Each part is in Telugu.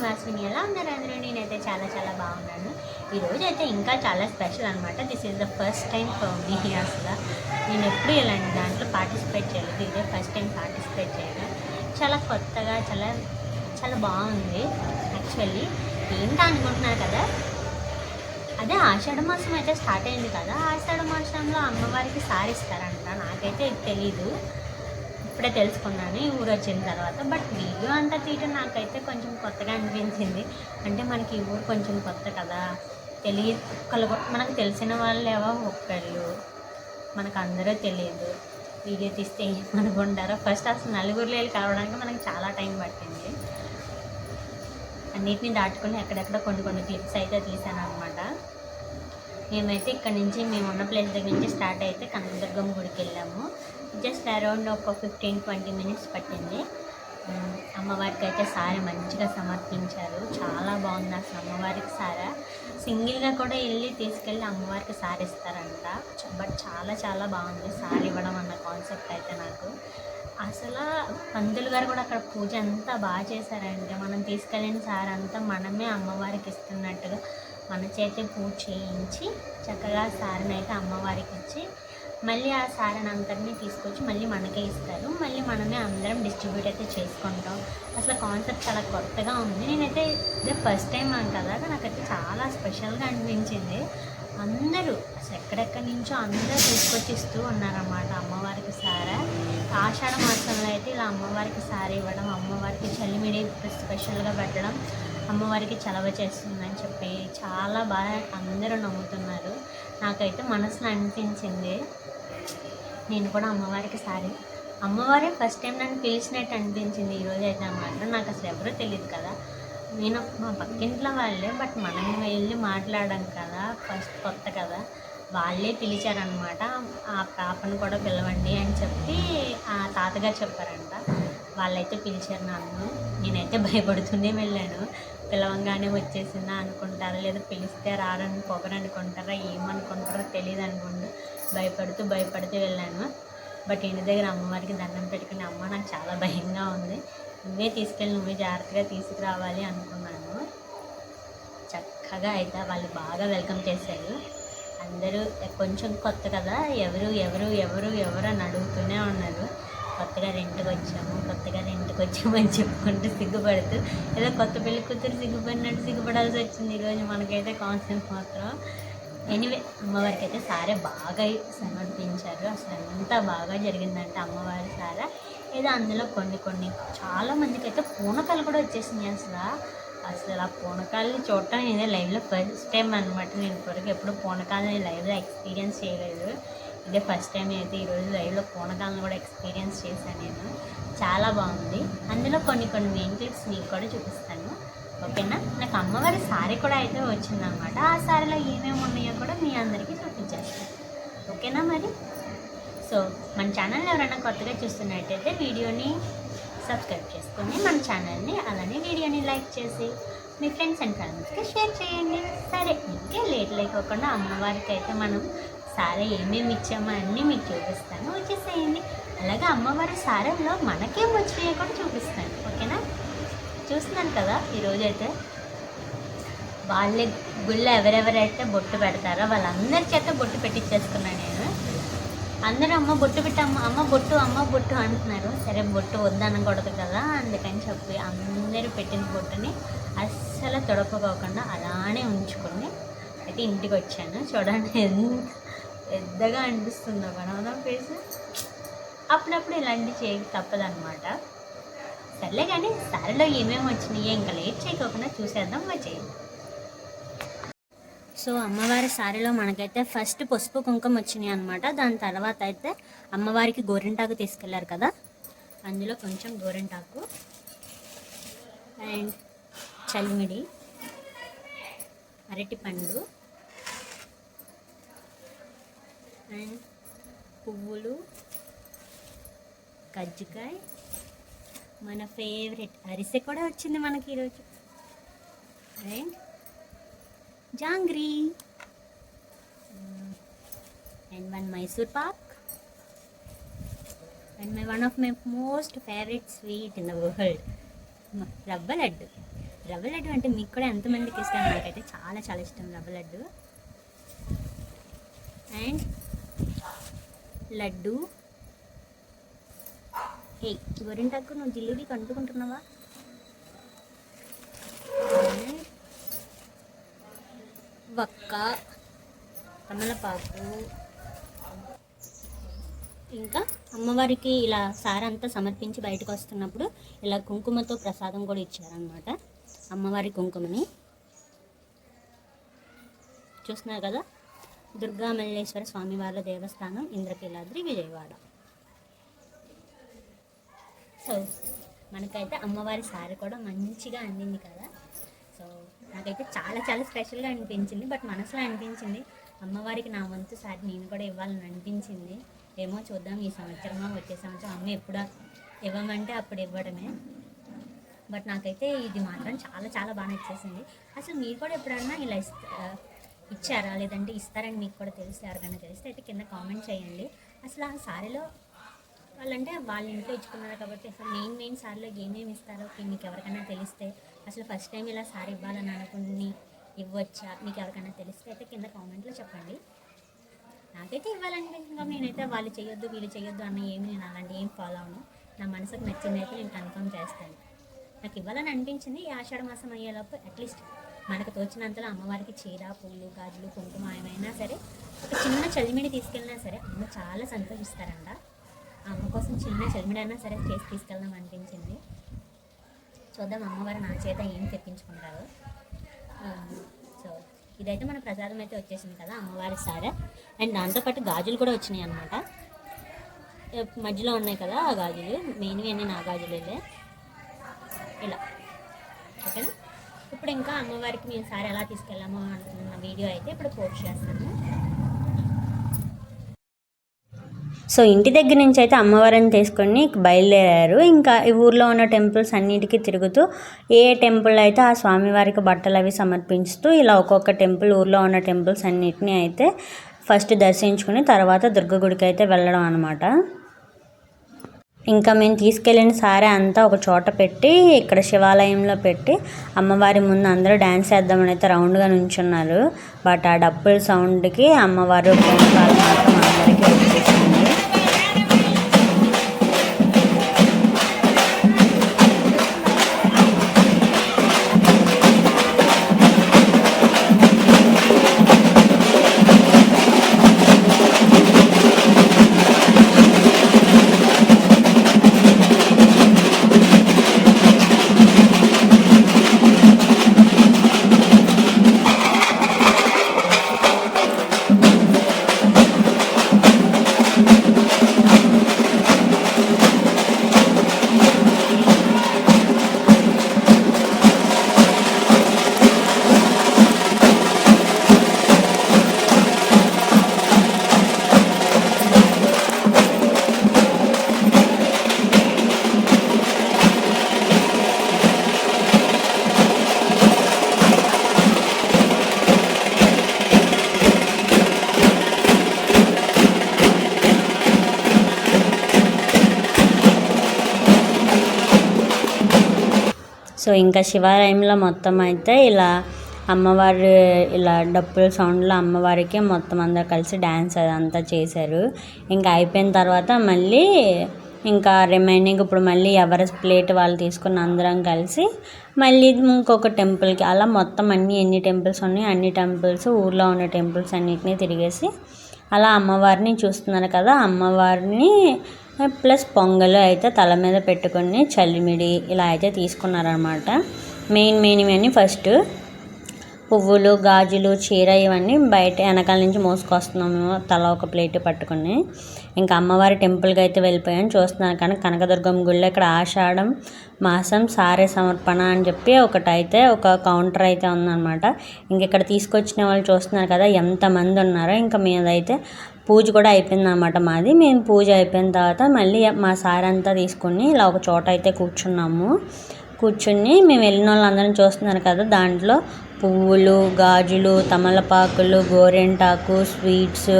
నివాసిని ఎలా ఉన్నారు అందరూ? నేనైతే చాలా చాలా బాగున్నాను. ఈరోజు అయితే ఇంకా చాలా స్పెషల్ అనమాట this is the first time for me అసలు. నేను ఎప్పుడు ఇలాంటి దాంట్లో పార్టిసిపేట్ చేయలేదు. ఇదే ఫస్ట్ టైం పార్టిసిపేట్ చేయడం. చాలా కొత్తగా చాలా చాలా బాగుంది యాక్చువల్లీ ఏంటో అనుకుంటున్నారు కదా? అదే ఆషాఢ మాసం అయితే స్టార్ట్ అయింది కదా. ఆషాఢ మాసంలో అమ్మవారికి సారిస్తారంట నాకైతే ఇది తెలీదు. ఇప్పుడే తెలుసుకున్నాను ఈ ఊరు వచ్చిన తర్వాత. బట్ వీడియో అంతా తీయటం నాకైతే కొంచెం కొత్తగా అనిపించింది. అంటే మనకి ఈ ఊరు కొంచెం కొత్త కదా. తెలియ ఒక్కళ్ళు మనకు తెలిసిన వాళ్ళు ఏవో ఒక్కళ్ళు మనకు అందరూ తెలియదు. వీడియో తీస్తే ఏమనుకుంటారో. ఫస్ట్ అసలు నలుగురు వెళ్ళి కావడానికి మనకు చాలా టైం పట్టింది. అన్నిటిని దాటుకుని ఎక్కడెక్కడ కొన్ని కొన్ని క్లిప్స్ అయితే తీసాను అనమాట మేమైతే ఇక్కడ నుంచి మేము ఉన్న ప్లేస్ దగ్గర నుంచి స్టార్ట్ అయితే కనకదుర్గం గుడికి వెళ్ళాము. జస్ట్ అరౌండ్ ఒక ఫిఫ్టీన్ ట్వంటీ మినిట్స్ పట్టింది. అమ్మవారికి అయితే సారీ మంచిగా సమర్పించారు. చాలా బాగుంది అసలు అమ్మవారికి సారా. సింగిల్గా కూడా వెళ్ళి తీసుకెళ్ళి అమ్మవారికి సారి ఇస్తారంట. బట్ చాలా చాలా బాగుంది సారి ఇవ్వడం అన్న కాన్సెప్ట్ అయితే నాకు. అసలు పంతులు గారు కూడా అక్కడ పూజ అంతా బాగా చేశారంటే మనం తీసుకెళ్ళిన సార్ అంతా మనమే అమ్మవారికి ఇస్తున్నట్టుగా మన చేతి పూజ చేయించి చక్కగా సారిని అయితే అమ్మవారికి ఇచ్చి మళ్ళీ ఆ సారని అంతటినీ తీసుకొచ్చి మళ్ళీ మనకే ఇస్తారు. మళ్ళీ మనమే అందరం డిస్ట్రిబ్యూట్ అయితే చేసుకుంటాం. అసలు కాన్సెప్ట్ చాలా కొత్తగా ఉంది. నేనైతే ఇదే ఫస్ట్ టైం అని కదా నాకైతే చాలా స్పెషల్గా అనిపించింది. అందరూ అసలు ఎక్కడెక్కడి నుంచో అందరూ తీసుకొచ్చి ఇస్తూ ఉన్నారన్నమాట అమ్మవారికి సారా. ఆషాఢ మాసంలో అయితే ఇలా అమ్మవారికి సారీ ఇవ్వడం అమ్మవారికి చలిమిడి స్పెషల్గా పెట్టడం అమ్మవారికి చలవ చేస్తుందని చెప్పి చాలా బాగా అందరూ నమ్ముతున్నారు. నాకైతే మనసులో అనిపించింది. నేను కూడా అమ్మవారికి సారీ. అమ్మవారే ఫస్ట్ టైం నన్ను పిలిచినట్టు అనిపించింది. ఈరోజు అయితే మాత్రం నాకు అసలు ఎవరో తెలియదు కదా. నేను మా పక్కింట్లో వాళ్ళే బట్ మనం వెళ్ళి మాట్లాడాం కదా ఫస్ట్ కొత్త కదా. వాళ్ళే పిలిచారనమాట ఆ పాపను కూడా పిలవండి అని చెప్పి ఆ తాతగారు చెప్పారంట. వాళ్ళైతే పిలిచారు నన్ను. నేనైతే భయపడుతూనే వెళ్ళాను. పిలవంగానే వచ్చేసిందా అనుకుంటారా? లేదా పిలిస్తే రారని పొగరనుకుంటారా ఏమనుకుంటారో తెలియదు అనుకోండి. భయపడుతూ భయపడుతూ వెళ్ళాను. బట్ ఇంటి దగ్గర అమ్మవారికి దండం పెట్టుకుని అమ్మ నాకు చాలా భయంగా ఉంది. నువ్వే తీసుకెళ్ళి నువ్వే జాగ్రత్తగా తీసుకురావాలి అనుకున్నాను. చక్కగా అయితే వాళ్ళు బాగా వెల్కమ్ చేశారు. అందరూ కొంచెం కొత్త కదా ఎవరు ఎవరు ఎవరు ఎవరు అని అడుగుతూనే ఉన్నారు. కొత్తగా రెంట్కి వచ్చాము కొత్తగా రెంట్కి వచ్చామని చెప్పుకుంటూ సిగ్గుపడుతూ ఏదో కొత్త పెళ్ళి కూతురు సిగ్గుపడినట్టు సిగ్గుపడాల్సి వచ్చింది ఈరోజు మనకైతే కాన్సెప్ట్ మాత్రం. ఎనీవే అమ్మవారికి అయితే సారే బాగా సమర్పించారు. అసలు ఎంత బాగా జరిగిందంటే అమ్మవారి సారా. ఏదో అందులో కొన్ని కొన్ని చాలామందికి అయితే పూనకాలు కూడా వచ్చేసినాయి అసలు. అసలు ఆ పూనకాలని చూడటం ఇదే లైవ్లో ఫస్ట్ టైం అనమాట నేను ఇప్పటివరకు ఎప్పుడు పూనకాలని లైవ్లో ఎక్స్పీరియన్స్ చేయలేదు. ఇదే ఫస్ట్ టైం అయితే ఈరోజు లైవ్లో పూనకాలను కూడా ఎక్స్పీరియన్స్ చేశాను నేను. చాలా బాగుంది. అందులో కొన్ని కొన్ని మెయిన్ క్లిప్స్ మీకు కూడా చూపిస్తాను. ఓకేనా? నాకు అమ్మవారి సారీ కూడా అయితే వచ్చిందనమాట ఆ సారీలో ఏమేమి ఉన్నాయో కూడా మీ అందరికీ చూపించేస్తాను. ఓకేనా మరి? సో మన ఛానల్ ఎవరైనా కొత్తగా చూస్తున్నట్టయితే వీడియోని సబ్స్క్రైబ్ చేసుకొని మన ఛానల్ని అలానే వీడియోని లైక్ చేసి మీ ఫ్రెండ్స్ అండ్ ఫ్యామిలీస్కి షేర్ చేయండి. సరే ఇంకే లేట్ లేకోకుండా అమ్మవారికి అయితే మనం సారా ఏమేమి ఇచ్చామో అన్నీ మీకు చూపిస్తాను. వచ్చేసేయండి. అలాగే అమ్మవారి సారంలో మనకేం వచ్చినాయో కూడా చూపిస్తాను. ఓకేనా? చూస్తున్నాను కదా ఈరోజు అయితే వాళ్ళే గుళ్ళో ఎవరెవరైతే బొట్టు పెడతారో వాళ్ళందరి చేత బొట్టు పెట్టించేసుకున్నాను నేను. అందరూ అమ్మ బొట్టు పెట్టమ్మ అమ్మ బొట్టు అమ్మ బొట్టు అంటున్నారు. సరే బొట్టు వద్దనకూడదు కదా అందుకని చెప్పి అందరూ పెట్టిన బొట్టుని అస్సలు తొడపకోకుండా అలానే ఉంచుకొని అయితే ఇంటికి వచ్చాను. చూడండి ఎంత పెద్దగా అనిపిస్తుందో కనవదా ఫేస్? అప్పుడప్పుడు ఇలాంటివి చేయక తప్పదనమాట సర్లే కానీ సారిలో ఏమేమి వచ్చినాయి ఇంకా లేట్ చేయకోకుండా చూసేద్దాం వచ్చేయండి సో అమ్మవారి సారీలో మనకైతే ఫస్ట్ పసుపు కుంకుమ వచ్చినాయి అనమాట దాని తర్వాత అయితే అమ్మవారికి గోరింటాకు తీసుకెళ్ళారు కదా. అందులో కొంచెం గోరింటాకు అండ్ చలిమిడి అరటిపండు అండ్ పువ్వులు కజ్జికాయ మన ఫేవరెట్ అరిసె కూడా వచ్చింది మనకి ఈరోజు. And jangri. And one Mysore pak. And my one of my most favourite sweet in the world rava laddu. రవ్వ లడ్డు అంటే మీకు కూడా ఎంతమందికి ఇష్టం? నాకైతే చాలా చాలా ఇష్టం రవ్వ లడ్డు. అండ్ లడ్డు. హే గోరింటాకు నువ్వు జిలేబీ కంటుకుంటున్నావా? వక్క తమలపాకు ఇంకా అమ్మవారికి ఇలా సారంతా సమర్పించి బయటకు వస్తున్నప్పుడు ఇలా కుంకుమతో ప్రసాదం కూడా ఇచ్చారనమాట అమ్మవారి కుంకుమని. చూస్తున్నారు కదా? దుర్గా మల్లేశ్వర స్వామివార్ల దేవస్థానం ఇంద్రకీలాద్రి విజయవాడ. సో మనకైతే అమ్మవారి సారి కూడా మంచిగా అందింది కదా. సో నాకైతే చాలా చాలా స్పెషల్గా అనిపించింది. బట్ మనసులో అనిపించింది అమ్మవారికి నా వంతు సారి నేను కూడా ఇవ్వాలని అనిపించింది. ఏమో చూద్దాం ఈ సంవత్సరమా వచ్చే సంవత్సరం అమ్మ ఎప్పుడు ఇవ్వమంటే అప్పుడు ఇవ్వడమే. బట్ నాకైతే ఇది మాత్రం చాలా చాలా బాగా నచ్చేసింది. అసలు మీరు కూడా ఎప్పుడన్నా ఇలా ఇచ్చారా? లేదంటే ఇస్తారని మీకు కూడా తెలిస్తే ఎవరికైనా తెలిస్తే అయితే కింద కామెంట్ చేయండి. అసలు ఆ సారీలో వాళ్ళంటే వాళ్ళ ఇంట్లో ఇచ్చుకున్నారు కాబట్టి అసలు మెయిన్ మెయిన్ సారీలో ఏమేమి ఇస్తారో మీకు ఎవరికైనా తెలిస్తే. అసలు ఫస్ట్ టైం ఇలా సారీ ఇవ్వాలని అనుకుని ఇవ్వచ్చా? మీకు ఎవరికైనా తెలిస్తే అయితే కింద కామెంట్లో చెప్పండి. నాకైతే ఇవ్వాలనిపించింది నేనైతే వాళ్ళు చేయొద్దు వీళ్ళు చేయొద్దు అన్న ఏమి నేను అలాంటి ఏం ఫాలో అవను నా మనసుకు నచ్చింది అయితే నేను కన్ఫర్మ్ చేస్తాను. నాకు ఇవ్వాలని అనిపించింది. ఈ ఆషాఢ మాసం అయ్యేలోపు అట్లీస్ట్ మనకు తోచినంతలో అమ్మవారికి చీర పూలు గాజులు కుంకుమ ఏమైనా సరే ఒక చిన్న చలిమిడి తీసుకెళ్ళినా సరే అమ్మ చాలా సంతోషిస్తారంట. ఆ అమ్మ కోసం చిన్న చలిమిడి అయినా సరే చేసి తీసుకెళ్దాం అనిపించింది. చూద్దాం అమ్మవారు నా చేత ఏం తెప్పించుకుంటారు. సో ఇదైతే మన ప్రసాదం అయితే వచ్చేసింది కదా అమ్మవారి సారే. అండ్ దాంతోపాటు గాజులు కూడా వచ్చినాయి అనమాట మధ్యలో ఉన్నాయి కదా ఆ గాజులు. మెయిన్వి అన్నీ నా గాజులేలే ఇలా. ఇప్పుడు ఇంకా అమ్మవారికి మేము సారి ఎలా తీసుకెళ్ళామో అంటున్న వీడియో అయితే ఇప్పుడు పోస్ట్ చేస్తాను. సో ఇంటి దగ్గర నుంచి అయితే అమ్మవారిని తీసుకొని బయలుదేరారు. ఇంకా ఈ ఊర్లో ఉన్న టెంపుల్స్ అన్నిటికీ తిరుగుతూ ఏ టెంపుల్ అయితే ఆ స్వామివారికి బట్టలు అవి సమర్పించుతూ ఇలా ఒక్కొక్క టెంపుల్ ఊర్లో ఉన్న టెంపుల్స్ అన్నిటిని అయితే ఫస్ట్ దర్శించుకుని తర్వాత దుర్గ గుడికి అయితే వెళ్ళడం అనమాట ఇంకా మేము తీసుకెళ్ళిన సారే అంతా ఒక చోట పెట్టి ఇక్కడ శివాలయంలో పెట్టి అమ్మవారి ముందు అందరూ డ్యాన్స్ చేద్దామని అయితే రౌండ్గా నుంచున్నారు. బట్ ఆ డప్పుల సౌండ్కి అమ్మవారు మాత్రం ఇంకా శివాలయంలో మొత్తం అయితే ఇలా అమ్మవారు ఇలా డప్పుల సౌండ్లో అమ్మవారికి మొత్తం అందరు కలిసి డ్యాన్స్ అదంతా చేశారు. ఇంకా అయిపోయిన తర్వాత మళ్ళీ ఇంకా రిమైనింగ్ ఇప్పుడు మళ్ళీ ఎవరి ప్లేట్ వాళ్ళు తీసుకుని అందరం కలిసి మళ్ళీ ఇంకొక టెంపుల్కి అలా మొత్తం అన్ని ఎన్ని టెంపుల్స్ ఉన్నాయి అన్ని టెంపుల్స్ ఊర్లో ఉన్న టెంపుల్స్ అన్నిటినీ తిరిగేసి అలా అమ్మవారిని చూస్తున్నారు కదా అమ్మవారిని ప్లస్ పొంగలు అయితే తల మీద పెట్టుకొని చల్లిమిడి ఇలా అయితే తీసుకున్నారనమాట మెయిన్ మెయిన్ ఇవన్నీ ఫస్ట్ పువ్వులు గాజులు చీర ఇవన్నీ బయట వెనకాల నుంచి మోసుకొస్తున్నాము తల ఒక ప్లేట్ పట్టుకుని. ఇంకా అమ్మవారి టెంపుల్కి అయితే వెళ్ళిపోయాం. చూస్తున్నాను కానీ కనకదుర్గం గుళ్ళో ఇక్కడ ఆషాఢం మాసం సారే సమర్పణ అని చెప్పి ఒకటి అయితే ఒక కౌంటర్ అయితే ఉందన్నమాట. ఇంక ఇక్కడ తీసుకొచ్చిన వాళ్ళు చూస్తున్నారు కదా ఎంతమంది ఉన్నారో. ఇంకా మీదైతే పూజ కూడా అయిపోయిందన్నమాట మాది. మేము పూజ అయిపోయిన తర్వాత మళ్ళీ మా సార్ అంతా తీసుకుని ఇలా ఒక చోట అయితే కూర్చున్నాము. కూర్చుని మేము వెళ్ళిన వాళ్ళందరం చూస్తున్నారు కదా దాంట్లో పువ్వులు గాజులు తమలపాకులు గోరెంటాకు స్వీట్స్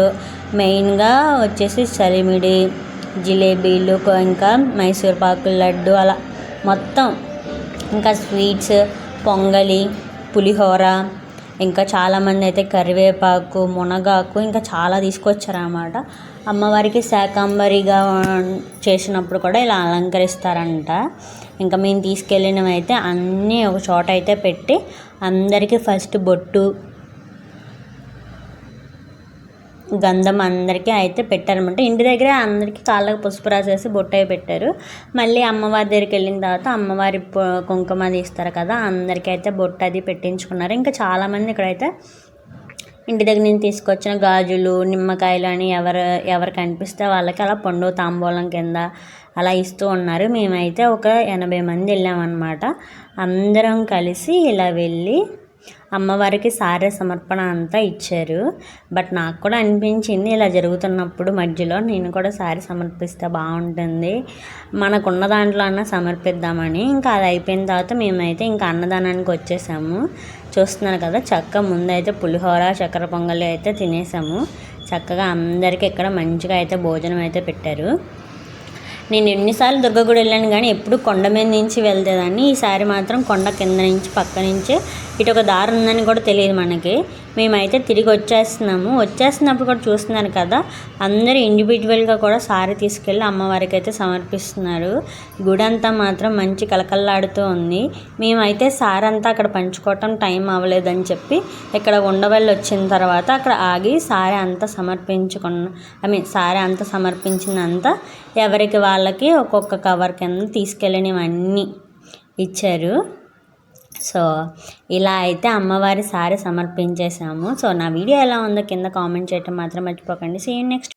మెయిన్గా వచ్చేసి చలిమిడి జిలేబీలు ఇంకా మైసూర్ పాకు లడ్డు అలా మొత్తం. ఇంకా స్వీట్స్ పొంగలి పులిహోర ఇంకా చాలామంది అయితే కరివేపాకు మునగాకు ఇంకా చాలా తీసుకొచ్చారనమాట అమ్మవారికి శాకాంబరిగా చేసినప్పుడు కూడా ఇలా అలంకరిస్తారంట. ఇంకా మేము తీసుకెళ్ళినవి అయితే అన్నీ ఒక చోట అయితే పెట్టి అందరికీ ఫస్ట్ బొట్టు గంధం అందరికీ అయితే పెట్టారనమాట ఇంటి దగ్గర అందరికీ కాళ్ళకు పసుపు రాసేసి బొట్టు పెట్టారు. మళ్ళీ అమ్మవారి దగ్గరికి వెళ్ళిన తర్వాత అమ్మవారి కుంకుమ అది ఇస్తారు కదా అందరికీ అయితే బొట్ట అది పెట్టించుకున్నారు. ఇంకా చాలామంది ఇక్కడైతే ఇంటి దగ్గర నుంచి తీసుకొచ్చిన గాజులు నిమ్మకాయలు అని ఎవరు ఎవరు కనిపిస్తే వాళ్ళకి అలా పండు తాంబూలం కింద అలా ఇస్తూ ఉన్నారు. మేమైతే ఒక ఎనభై మంది వెళ్ళామన్నమాట. అందరం కలిసి ఇలా వెళ్ళి అమ్మవారికి సారే సమర్పణ అంతా ఇచ్చారు. బట్ నాకు కూడా అనిపించింది ఇలా జరుగుతున్నప్పుడు మధ్యలో నేను కూడా సారీ సమర్పిస్తే బాగుంటుంది. మనకున్న దాంట్లో అన్న సమర్పిద్దామని ఇంకా అది అయిపోయిన తర్వాత మేమైతే ఇంకా అన్నదానానికి వచ్చేసాము. చూస్తున్నారు కదా చక్క ముందైతే పులిహోర చక్కెర పొంగలి అయితే తినేసాము. చక్కగా అందరికీ ఇక్కడ మంచిగా అయితే భోజనం అయితే పెట్టారు. నేను ఎన్నిసార్లు దుర్గగుడి వెళ్ళాను కానీ ఎప్పుడు కొండ మీద నుంచి వెళ్తేదాన్ని ఈసారి మాత్రం కొండ కింద నుంచి పక్క నుంచే. ఇటు ఒక దారి ఉందని కూడా తెలియదు మనకి. మేమైతే తిరిగి వచ్చేస్తున్నాము వచ్చేస్తున్నప్పుడు కూడా చూస్తున్నారు కదా అందరూ ఇండివిజువల్గా కూడా సారీ తీసుకెళ్ళి అమ్మవారికి అయితే సమర్పిస్తున్నారు. గుడి అంతా మాత్రం మంచి కలకల్లాడుతూ ఉంది. మేమైతే సారీ అంతా అక్కడ పంచుకోవటం టైం అవ్వలేదని చెప్పి ఇక్కడ ఉండవల్లి వచ్చిన తర్వాత అక్కడ ఆగి సారీ అంతా సమర్పించుకున్న ఐ మీన్ సారీ అంతా సమర్పించిందంతా ఎవరికి వాళ్ళకి ఒక్కొక్క కవర్ కింద తీసుకెళ్ళినవన్నీ ఇచ్చారు. సో ఇలా అయితే అమ్మవారి సారి సమర్పించేసాము సో నా వీడియో ఎలా ఉందో కింద కామెంట్ చేయటం మాత్రం మర్చిపోకండి. See next